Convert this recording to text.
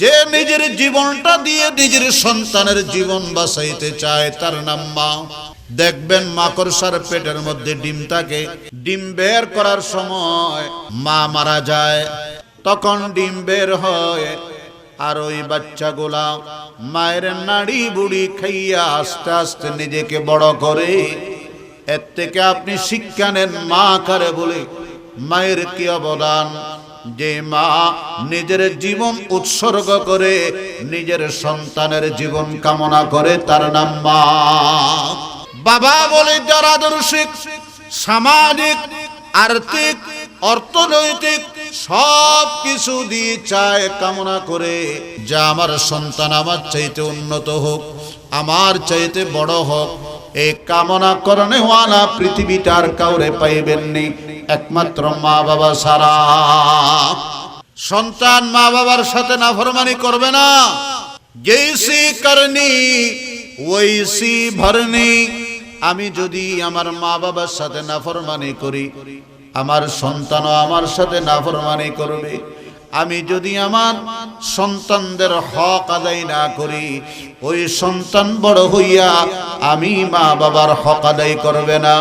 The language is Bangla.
যে নিজের জীবনটা দিয়ে নিজের সন্তানের জীবন বাঁচাইতে চায়, তার নাম মা। দেখবেন মাকড়সার পেটের মধ্যে ডিম থাকে, ডিম বের করার সময় মা মারা যায়, তখন ডিম বের হয়, আর ওই বাচ্চাগুলা মায়ের নাড়ি বুড়ি খাইয়া আস্তে আস্তে নিজেকে বড় করে। এর থেকে আপনি শিক্ষা নেন মা কারে বলে, মায়ের কি অবদান? যে মা নিজের জীবন উৎসর্গ করে, নিজের সন্তানের জীবন কামনা করে, তার নাম মা। বাবা বলে, যারা আদর্শিক, সামাজিক, আর্থিক, অর্থনৈতিক, সব কিছু দিয়ে চায়, কামনা করে, যা আমার সন্তান আমার চাইতে উন্নত হোক, আমার চাইতে বড় হোক, এই কামনা করণে ওয়ালা পৃথিবীটার কাউরে পাইবেননি একমাত্র মা বাবা সারা সন্তান মা বাবার সাথে নাফরমানি করবে না। জেসি করনি ওইসি ভরনি আমি যদি আমার মা বাবার সাথে নাফরমানি করি, আমার সন্তানও আমার সাথে নাফরমানি করবে। আমি যদি আমার সন্তানদের হক আদায় না করি, ওই সন্তান বড় হইয়া আমি মা বাবার হক আদায় করবে না।